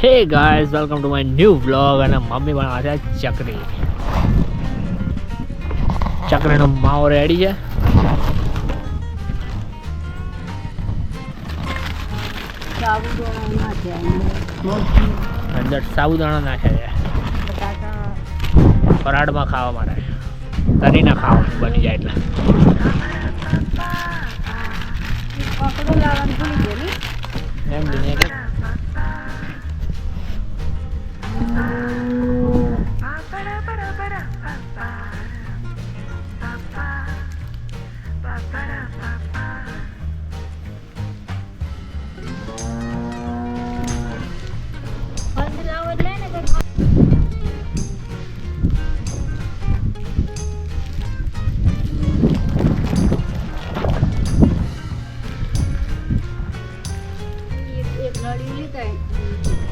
Hey guys welcome to my new vlog અને mummy પણ છે ચકરી. ચકરીનો માવો રેડી છે. અંદર સાબુદાણા નાખે છે. ફરાળમાં ખાવા માટે. તરીને ખાવાનું બની જાય એટલે. એક એક નળી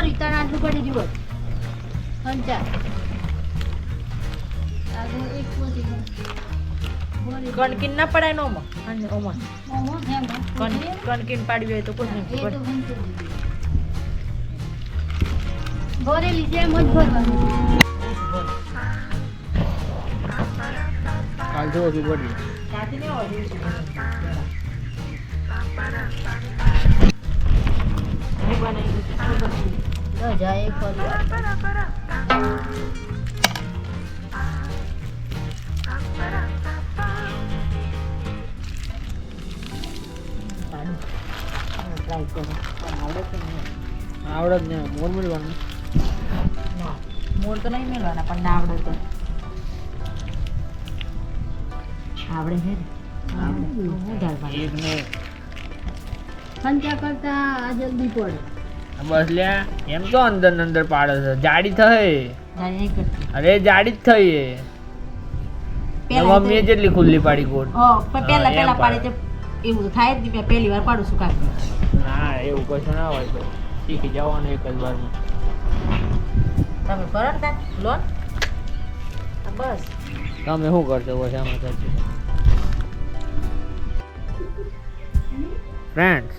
જેટલું ભરી આટલું પડી જુઓ હંચા ભરી કણકીન ના પડાય નો ઓમાં? ઓમાં. કણકીન પાડવી હોય તો કોઈ નહીં હંચું ભરેલી જેમ જ ભરવાનું. કાલ જો હજુ ભરી ત્યાંથી નહીં હોય? ન જાય. હું પણ આવડે કે નહીં? આવડે જ ને મોર મળવાનું. મોર તો નહીં મેળવાના પણ ના આવડે તો. આવડે છે હું. દાળ પાડી. એક ને હંચા કરતા આ જલ્દી પડે. બસ લ્યા એમ તો અંદર અંદર પાડે છે? જાડી થઈ. અરે જાડી જ થઈ મમ્મીએ જેટલી ખુલ્લી પાડી કોટ પેલા પહેલા પાડે. તે એવું તો થાય જ નહીં મેં પહેલી વાર પાડું છું કાંઈ ના એવું કશું ના હોય તો. શીખી જવાનું એક જ વારમાં. તમે કરો ને લોન બસ. તમે શું કરશો? બસ આમાં સાચું ફ્રેન્ડ્સ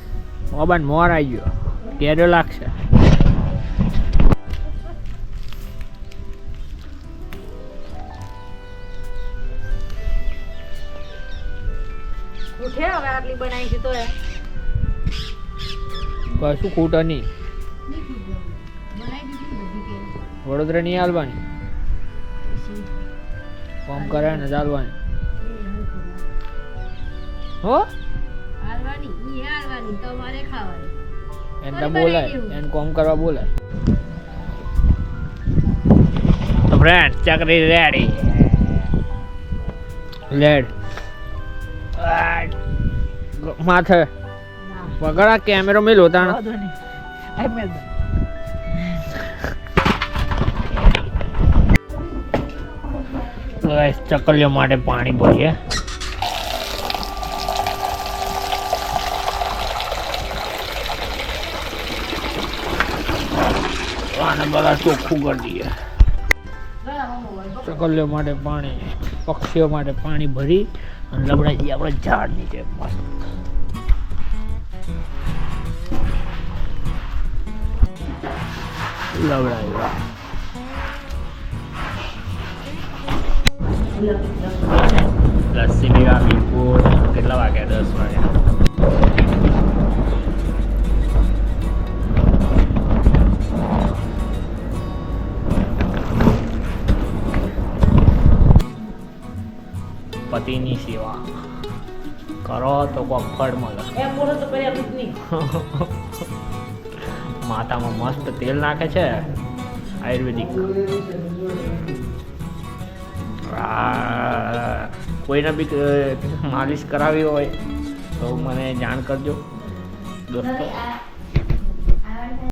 મોબાઈલ મોર આવી ગયો. કેરો લાગશે ઉઠે હવે આટલી બનાવી છે તો એ. કશું ખૂટ નહીં. વડોદરા નહીં હાલવાની. ફોર્મ કરે ને ચાલવાની હો? હાલવાની ઈ હાલવાની તમારે ખાવાની. એને બોલાય એને કોમ કરવા બોલાય તો ફ્રેન્ડ ચકરી રેડી લેડ માથે. વગડા કેમેરો મેલો તાણ ચકલીઓ માટે પાણી ભરીએ. આને બધા ચોખ્ખું કરી દઈએ ચકલીઓ માટે પાણી, પક્ષીઓ માટે પાણી ભરી અને લબડાઈ દઈએ આપણે ઝાડ નીચે મસ્ત. લવડાવ્યા લસ્સી પીવા બિલકુલ કેટલા વાગ્યા? દસ વાગ્યા. પતિની સેવા. કરો તો કોક ફળ મળે. માથામાં મસ્ત તેલ નાખે છે. આયુર્વેદિક. આ, કોઈને બી માલિશ કરાવી હોય તો મને જાણ કરજો. દોસ્તો.